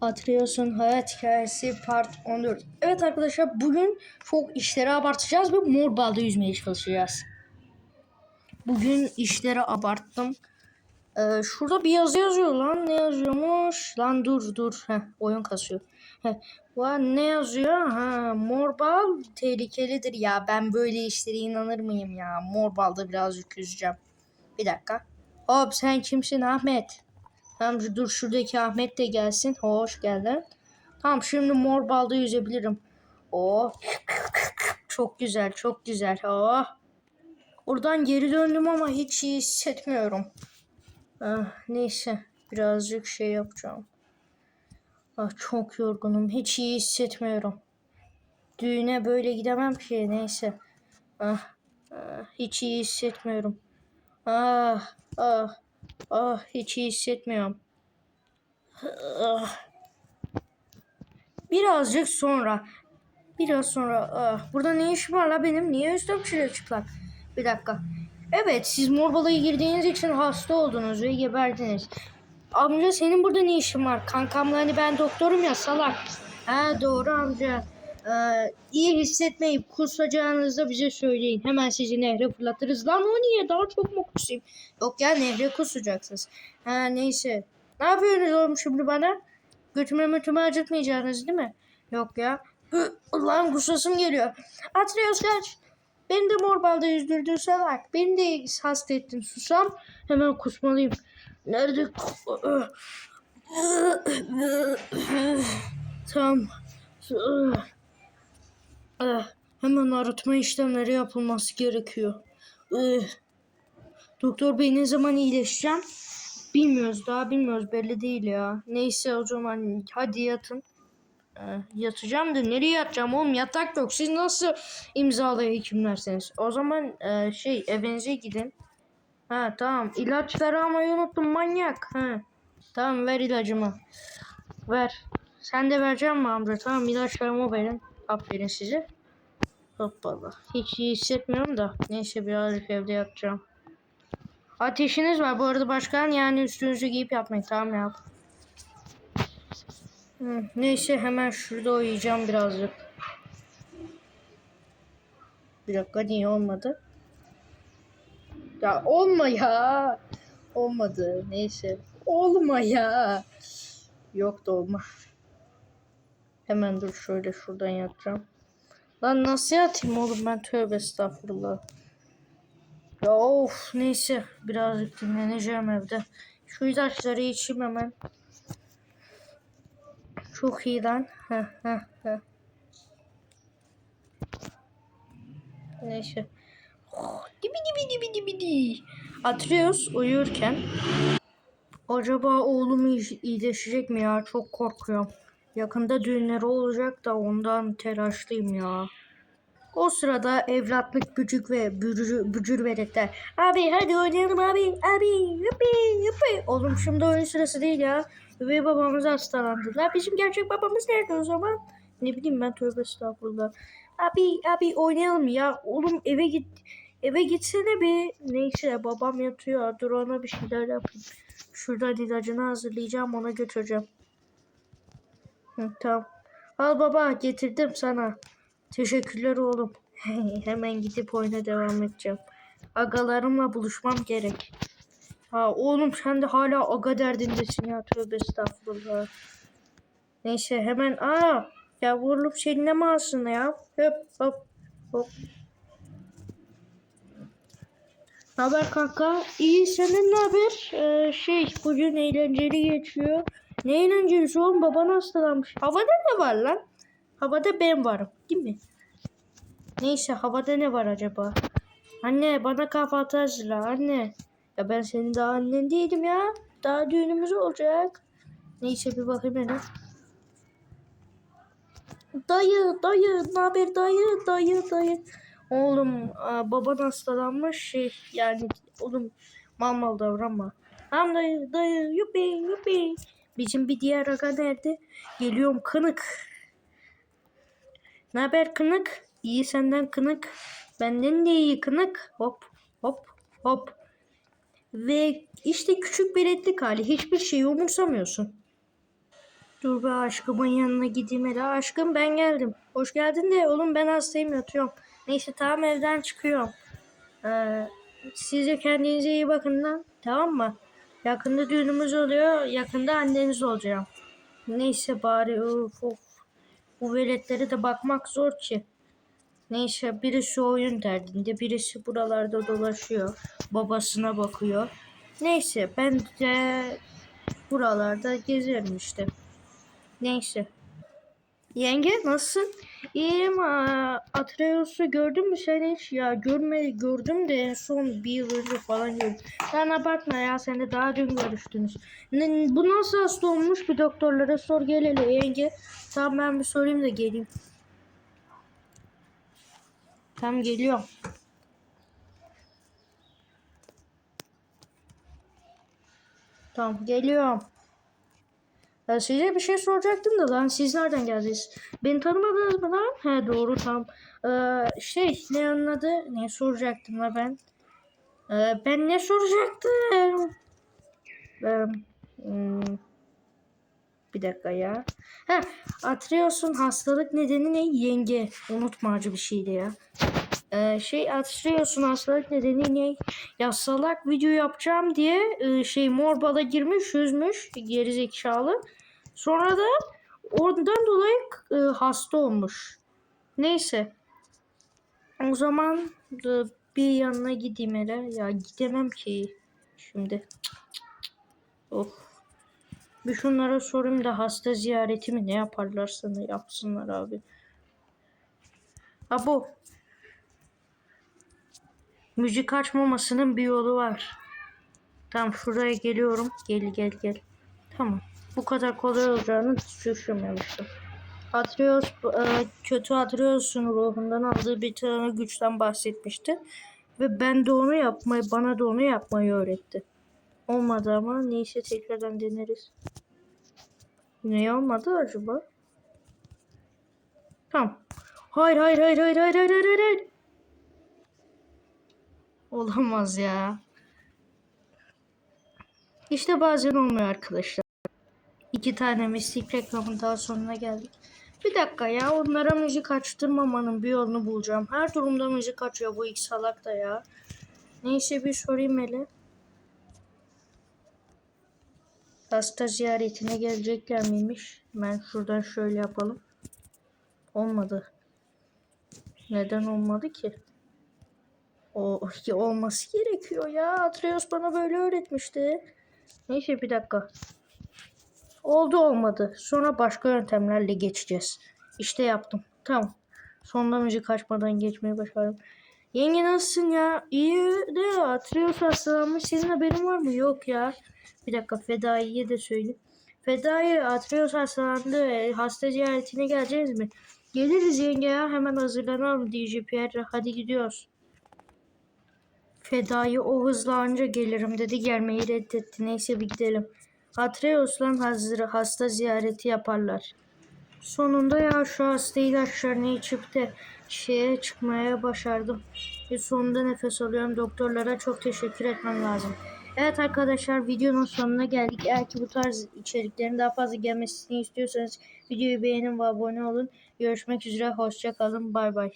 Atreus'un hayat hikayesi part 14. Evet arkadaşlar bugün çok işleri abartacağız ve mor balda yüzmeye çalışacağız. Bugün işleri abarttım. Ee, şurada bir yazı yazıyor lan. Ne yazıyormuş? Lan dur dur. Heh, oyun kasıyor. Heh. Ne yazıyor? Ha, mor bal tehlikelidir ya. Ben böyle işlere inanır mıyım ya? Mor balda birazcık yüzeceğim. Bir dakika. Hop sen kimsin Ahmet? Tamam dur şuradaki Ahmet de gelsin. Hoş geldin. Tamam şimdi mor balda yüzebilirim. Oh. Çok güzel çok güzel. Oh. Buradan geri döndüm ama hiç iyi hissetmiyorum. Ah, neyse birazcık şey yapacağım. Ah, çok yorgunum. Hiç iyi hissetmiyorum. Düğüne böyle gidemem ki. Neyse. Ah, ah, hiç iyi hissetmiyorum. Ah, ah, ah, hiç iyi hissetmiyorum. Ah. Birazcık sonra. Biraz sonra. Ah, burada ne işim var la benim? Niye üstüm çıplak? Bir dakika. Evet siz Morbala'ya girdiğiniz için hasta oldunuz ve geberdiniz. Amca senin burada ne işin var? Kankamla hani ben doktorum ya salak. Ha doğru amca. Ee, iyi hissetmeyip kusacağınızda bize söyleyin. Hemen sizi nehre fırlatırız. Lan o niye? Daha çok mu kusayım? Yok ya nehre kusacaksınız. Ha neyse. Ne yapıyorsunuz oğlum şimdi bana? Götüme mötüme acıtmayacaksınız değil mi? Yok ya. Hı, Lan kusasım geliyor. Atreus kaç. Beni de mor balda yüzdürdün salak. Beni de hasta ettin susam. Hemen kusmalıyım. Nerede? Tamam. Ah, Hemen arıtma işlemleri yapılması gerekiyor. Eh. Doktor bey ne zaman iyileşeceğim? Bilmiyoruz daha bilmiyoruz belli değil ya. Neyse o zaman hadi yatın. Ee, yatacağım da nereye yatacağım oğlum yatak yok. Siz nasıl imzalı hekimlersiniz? O zaman e, şey evinize gidin. Ha tamam ilaçları almayı unuttum manyak. Ha. Tamam ver ilacımı. Ver. Sen de vereceğim mi amca? Tamam ilaçlarımı verin. Aferin size. Hoppala. Hiç iyi hissetmiyorum da. Neyse birazcık evde yatacağım. Ateşiniz var bu arada başkan yani üstünüzü giyip yapmayın tamam yap. Neyse hemen şurada uyuyacağım birazcık. Bir dakika niye olmadı? Ya olma ya. Olmadı neyse. Olma ya. Yok da olma. Hemen dur şöyle şuradan yatacağım. Lan nasıl yatayım oğlum ben tövbe estağfurullah. Ya of neyse birazcık dinleneceğim evde. Şu ilaçları içeyim hemen. Çok iyi lan. Heh, heh. Neyse. Oh, dibi dibi dibi dibi di. Atreus uyurken acaba oğlum iyi- iyileşecek mi ya? Çok korkuyorum. Yakında düğünleri olacak da ondan telaşlıyım ya. O sırada evlatlık gücük ve bücür, bücür veletler. Abi hadi oynayalım abi. Abi yupi yupi. Oğlum şimdi oyun sırası değil ya. Ve babamız hastalandılar. Bizim gerçek babamız nerede o zaman? Ne bileyim ben tövbe estağfurullah. Abi abi oynayalım ya. Oğlum eve git. Eve gitsene bir. Neyse babam yatıyor. Dur ona bir şeyler yapayım. Şuradan ilacını hazırlayacağım ona götüreceğim. Hı, tamam. Al baba getirdim sana. Teşekkürler oğlum. Hemen gidip oyuna devam edeceğim. Agalarımla buluşmam gerek. Ha oğlum sen de hala aga derdindesin ya tövbe estağfurullah. Neyse hemen aa ya vurup seninle mi alsın ya? Hop hop hop. Haber kanka? İyi senin ne haber? Ee, şey bugün eğlenceli geçiyor. Ne eğlencelisi oğlum baban hastalanmış. Havada ne var lan? Havada ben varım değil mi? Neyse havada ne var acaba? Anne bana kahvaltı hazırla anne. Ya ben senin daha annen değilim ya. Daha düğünümüz olacak. Neyse bir bakayım hele. Dayı dayı ne haber dayı dayı dayı. Oğlum baban hastalanmış şey yani oğlum mal mal davranma. Tamam dayı dayı yupi yupi. Bizim bir diğer aga nerede? Geliyorum kınık. Ne haber kınık? İyi senden kınık. Benden de iyi kınık. Hop hop hop. Ve işte küçük bir etlik hali. Hiçbir şeyi umursamıyorsun. Dur be aşkımın yanına gideyim hele. Aşkım ben geldim. Hoş geldin de oğlum ben hastayım yatıyorum. Neyse tamam evden çıkıyorum. Ee, siz de kendinize iyi bakın lan. Tamam mı? Yakında düğünümüz oluyor. Yakında anneniz olacağım. Neyse bari of of. Bu veletlere de bakmak zor ki. Neyse birisi oyun derdinde, birisi buralarda dolaşıyor. Babasına bakıyor. Neyse ben de buralarda gezerim işte. Neyse. Yenge nasılsın? Aa, Atreus'u gördün mü sen hiç? Ya görme, gördüm de en son bir yıl önce falan gördüm. Sen abartma ya sen de daha dün görüştünüz. Ne, bu nasıl hasta olmuş bir doktorlara sor gel hele yenge. Tamam ben bir sorayım da geleyim. Tamam geliyorum. Tamam geliyorum. Ya size bir şey soracaktım da lan siz nereden geldiniz? Beni tanımadınız mı lan? He doğru tam. Ee, şey ne anladı? Ne soracaktım la ben? Ee, ben ne soracaktım? Ee, hmm, bir dakika ya. Ha, Atreus'un hastalık nedeni ne? Yenge. Unutma acı bir şeydi ya. Ee, şey Atreus'un hastalık nedeni ne? Ya salak video yapacağım diye e, şey morbala girmiş yüzmüş gerizekalı. Sonra da ondan dolayı e, hasta olmuş. Neyse. O zaman da bir yanına gideyim hele. Ya gidemem ki şimdi. Of. Bir şunlara sorayım da hasta ziyaretimi ne yaparlarsa ne yapsınlar abi. Abo. Müzik açmamasının bir yolu var. Tamam şuraya geliyorum. Gel gel gel. Tamam. Bu kadar kolay olacağını düşünmemiştim. Atreus, e, kötü Atreus'un ruhundan aldığı bir tane güçten bahsetmişti. Ve ben de onu yapmayı, bana da onu yapmayı öğretti. Olmadı ama neyse tekrardan deneriz. Ne olmadı acaba? Tamam. Hayır hayır hayır hayır hayır hayır hayır hayır. Olamaz ya. İşte bazen olmuyor arkadaşlar. İki tane mistik reklamın daha sonuna geldik. Bir dakika ya onlara müzik açtırmamanın bir yolunu bulacağım. Her durumda müzik açıyor bu iki salak da ya. Neyse bir sorayım hele. Hasta ziyaretine gelecekler miymiş? Ben şuradan şöyle yapalım. Olmadı. Neden olmadı ki? O ki olması gerekiyor ya. Atreus bana böyle öğretmişti. Neyse bir dakika. Oldu olmadı. Sonra başka yöntemlerle geçeceğiz. İşte yaptım. Tamam. Sonunda müzik açmadan geçmeyi başardım. Yenge nasılsın ya? İyi de Atreus hastalanmış. Senin haberin var mı? Yok ya. Bir dakika Fedai'ye de söyleyeyim. Fedai Atreus hastalandı. E, Hasta ziyaretine geleceğiz mi? Geliriz yenge ya. Hemen hazırlanalım DJ Pierre. Hadi gidiyoruz. Fedai o hızla anca gelirim dedi. Gelmeyi reddetti. Neyse bir gidelim. Atreus'la hazır hasta ziyareti yaparlar. Sonunda ya şu hasta ilaçlarını içip de şeye çıkmaya başardım. Ve sonunda nefes alıyorum. Doktorlara çok teşekkür etmem lazım. Evet arkadaşlar videonun sonuna geldik. Eğer ki bu tarz içeriklerin daha fazla gelmesini istiyorsanız videoyu beğenin ve abone olun. Görüşmek üzere. Hoşça kalın. Bay bay.